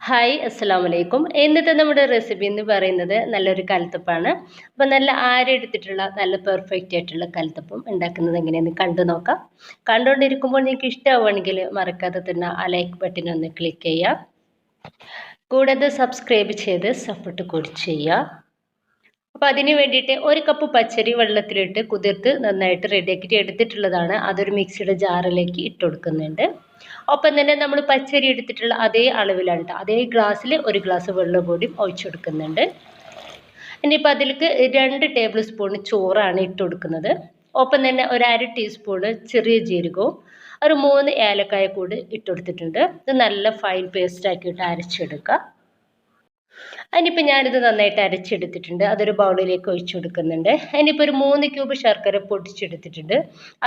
Hi അസ്സാം വലൈക്കും ഇന്നത്തെ നമ്മുടെ റെസിപ്പി എന്ന് പറയുന്നത് നല്ലൊരു കലത്തപ്പാണ്. അപ്പോൾ നല്ല ആരെടുത്തിട്ടുള്ള നല്ല പെർഫെക്റ്റ് ആയിട്ടുള്ള കലത്തപ്പം ഉണ്ടാക്കുന്നത് എങ്ങനെയെന്ന് കണ്ടു നോക്കാം. കണ്ടുകൊണ്ടിരിക്കുമ്പോൾ നിങ്ങൾക്ക് ഇഷ്ടമാവുകയാണെങ്കിൽ മറക്കാതെ തന്നെ ആ ലൈക്ക് ബട്ടൺ ഒന്ന് ക്ലിക്ക് ചെയ്യാം കൂടാതെ സബ്സ്ക്രൈബ് ചെയ്ത് സപ്പോർട്ട് കൂടി ചെയ്യുക. അപ്പോൾ അതിന് വേണ്ടിയിട്ട് ഒരു കപ്പ് പച്ചരി വെള്ളത്തിലിട്ട് കുതിർത്ത് നന്നായിട്ട് റെഡിയാക്കിയിട്ട് എടുത്തിട്ടുള്ളതാണ്. അതൊരു മിക്സിയുടെ ജാറിലേക്ക് ഇട്ട് കൊടുക്കുന്നുണ്ട്. ഒപ്പം തന്നെ നമ്മൾ പച്ചരി എടുത്തിട്ടുള്ള അതേ അളവിലാണ് അതേ ഗ്ലാസ്സിൽ ഒരു ഗ്ലാസ് വെള്ളം കൂടി ഒഴിച്ചു കൊടുക്കുന്നുണ്ട് ഇനിയിപ്പോൾ അതിലേക്ക് രണ്ട് ടേബിൾ സ്പൂൺ ചോറാണ് ഇട്ട് കൊടുക്കുന്നത്. ഒപ്പം തന്നെ ഒരു അര ടീസ്പൂണ് ചെറിയ ജീരകവും ഒരു മൂന്ന് ഏലക്കായ കൂടി ഇട്ട് കൊടുത്തിട്ടുണ്ട്. ഇത് നല്ല ഫൈൻ പേസ്റ്റ് ആക്കിയിട്ട് അരച്ചെടുക്കുക. അതിനിപ്പോൾ ഞാനിത് നന്നായിട്ട് അരച്ചെടുത്തിട്ടുണ്ട്. അതൊരു ബൗളിലേക്ക് ഒഴിച്ചു കൊടുക്കുന്നുണ്ട് അതിനിപ്പോൾ ഒരു മൂന്ന് ക്യൂബ് ശർക്കര പൊടിച്ചെടുത്തിട്ടുണ്ട്.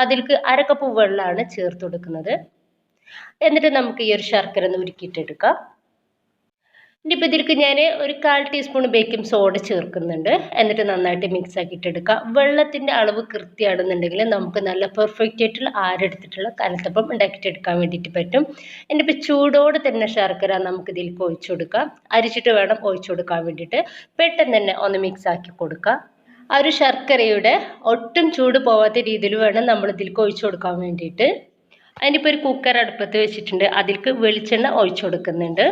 അതിലേക്ക് അര കപ്പ് വെള്ളമാണ് ചേർത്ത് കൊടുക്കുന്നത്. എന്നിട്ട് നമുക്ക് ഈ ഒരു ശർക്കര ഒന്ന് ഉരുക്കിയിട്ടെടുക്കാം. ഇനിയിപ്പോൾ ഇതിലേക്ക് ഞാൻ ഒരു കാൽ ടീസ്പൂൺ ബേക്കിംഗ് സോഡ ചേർക്കുന്നുണ്ട്. എന്നിട്ട് നന്നായിട്ട് മിക്സ് ആക്കിയിട്ടെടുക്കാം. വെള്ളത്തിന്റെ അളവ് കൃത്യമാണെന്നുണ്ടെങ്കിൽ നമുക്ക് നല്ല പെർഫെക്റ്റ് ആയിട്ടുള്ള ആരെടുത്തിട്ടുള്ള കലത്തപ്പം ഉണ്ടാക്കിയിട്ടെടുക്കാൻ വേണ്ടിയിട്ട് പറ്റും. ഇനിയിപ്പോൾ ചൂടോടെ തന്നെ ശർക്കര നമുക്ക് ഇതിലേക്ക് ഒഴിച്ചു കൊടുക്കാം. അരിച്ചിട്ട് വേണം ഒഴിച്ചു കൊടുക്കാൻ വേണ്ടിയിട്ട്. പെട്ടെന്ന് തന്നെ ഒന്ന് മിക്സ് ആക്കി കൊടുക്കുക ആ ഒരു ശർക്കരയുടെ ഒട്ടും ചൂട് പോവാത്ത രീതിയിൽ വേണം നമ്മൾ ഇതിലേക്ക് ഒഴിച്ചു കൊടുക്കാൻ വേണ്ടിയിട്ട്. അതിനിപ്പോൾ ഒരു കുക്കർ അടുപ്പത്ത് വെച്ചിട്ടുണ്ട്. അതിലേക്ക് വെളിച്ചെണ്ണ ഒഴിച്ചു കൊടുക്കുന്നുണ്ട്.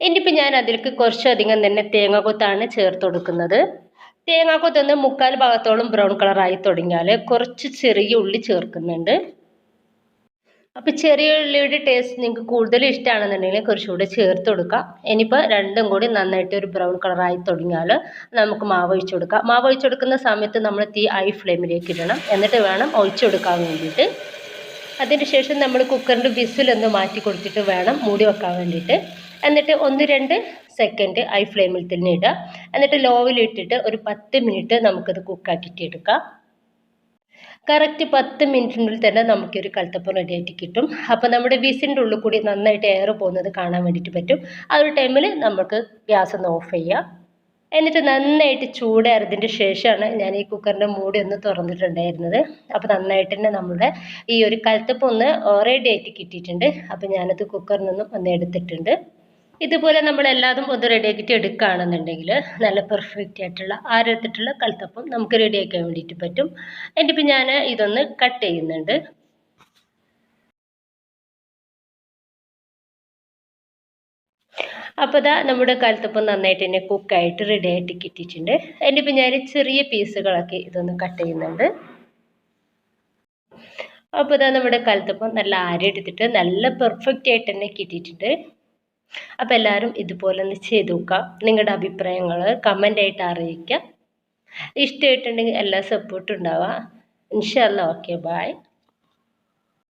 ഇനിയിപ്പോൾ ഞാൻ അതിലേക്ക് കുറച്ചധികം തന്നെ തേങ്ങാക്കൊത്താണ് ചേർത്ത് കൊടുക്കുന്നത്. തേങ്ങാക്കൊത്തൊന്ന് മുക്കാൽ ഭാഗത്തോളം ബ്രൗൺ കളറായി തുടങ്ങിയാൽ കുറച്ച് ചെറിയ ഉള്ളി ചേർക്കുന്നുണ്ട്. അപ്പോൾ ചെറിയ ഉള്ളിയുടെ ടേസ്റ്റ് നിങ്ങൾക്ക് കൂടുതൽ ഇഷ്ടമാണെന്നുണ്ടെങ്കിൽ കുറച്ചുകൂടെ ചേർത്ത് കൊടുക്കാം. ഇനിയിപ്പോൾ രണ്ടും കൂടി നന്നായിട്ട് ഒരു ബ്രൗൺ കളറായി തുടങ്ങിയാൽ നമുക്ക് മാവ് ഒഴിച്ചു കൊടുക്കാം. മാവ് ഒഴിച്ചു കൊടുക്കുന്ന സമയത്ത് നമ്മൾ തീ ഹൈ ഫ്ലെയിമിലേക്ക് ഇടണം. എന്നിട്ട് വേണം ഒഴിച്ചു കൊടുക്കാൻ വേണ്ടിയിട്ട്. അതിന് ശേഷം നമ്മൾ കുക്കറിന്റെ വിസിലൊന്ന് മാറ്റി കൊടുത്തിട്ട് വേണം മൂടി വെക്കാൻ വേണ്ടിയിട്ട്. എന്നിട്ട് ഒന്ന് രണ്ട് സെക്കൻഡ് ഹൈ ഫ്ലെയിമിൽ തന്നെ ഇടുക. എന്നിട്ട് ലോവിൽ ഇട്ടിട്ട് ഒരു പത്ത് മിനിറ്റ് നമുക്കത് കുക്കാക്കിയിട്ട് എടുക്കാം. കറക്റ്റ് പത്ത് മിനിറ്റിനുള്ളിൽ തന്നെ നമുക്കൊരു കൽത്തപ്പം റെഡി ആയിട്ട് കിട്ടും. അപ്പോൾ നമ്മുടെ വിസിന്റെ ഉള്ളിൽ കൂടി നന്നായിട്ട് എയർ പോകുന്നത് കാണാൻ വേണ്ടിയിട്ട് പറ്റും. ആ ഒരു ടൈമിൽ നമുക്ക് ഗ്യാസ് ഒന്ന് ഓഫ് ചെയ്യാം. എന്നിട്ട് നന്നായിട്ട് ചൂടാറിയതിന്റെ ശേഷമാണ് ഞാൻ ഈ കുക്കറിന്റെ മൂടി ഒന്ന് തുറന്നിട്ടുണ്ടായിരുന്നത്. അപ്പോൾ നന്നായിട്ട് തന്നെ നമ്മുടെ ഈ ഒരു കലത്തപ്പം ഒന്ന് റെഡി ആയിട്ട് കിട്ടിയിട്ടുണ്ട്. അപ്പോൾ ഞാനത് കുക്കറിൽ നിന്നും ഒന്ന് എടുത്തിട്ടുണ്ട്. ഇതുപോലെ നമ്മൾ എല്ലാതും ഒന്ന് റെഡിയാക്കിയിട്ട് എടുക്കുകയാണെന്നുണ്ടെങ്കിൽ നല്ല പെർഫെക്റ്റ് ആയിട്ടുള്ള ആരെടുത്തിട്ടുള്ള കലത്തപ്പം നമുക്ക് റെഡിയാക്കാൻ വേണ്ടിയിട്ട് പറ്റും. എന്നിട്ടിപ്പോൾ ഞാൻ ഇതൊന്ന് കട്ട് ചെയ്യുന്നുണ്ട്. അപ്പോൾ ഇതാ നമ്മുടെ കൽത്തപ്പം നന്നായിട്ട് തന്നെ കുക്കായിട്ട് റെഡി ആയിട്ട് കിട്ടിയിട്ടുണ്ട്. അതിനിപ്പോൾ ഞാൻ ചെറിയ പീസുകളൊക്കെ ഇതൊന്ന് കട്ട് ചെയ്യുന്നുണ്ട്. അപ്പോൾ ഇതാ നമ്മുടെ കൽത്തപ്പം നല്ല എടുത്തിട്ട് നല്ല പെർഫെക്റ്റ് ആയിട്ട് തന്നെ കിട്ടിയിട്ടുണ്ട്. അപ്പോൾ എല്ലാവരും ഇതുപോലെ ഒന്ന് ചെയ്ത് നോക്കുക നിങ്ങളുടെ അഭിപ്രായങ്ങൾ കമന്റായിട്ട് അറിയിക്കുക ഇഷ്ടമായിട്ടുണ്ടെങ്കിൽ എല്ലാ സപ്പോർട്ടും ഉണ്ടാവുക. ഇൻഷല്ല ഓക്കെ ബായ്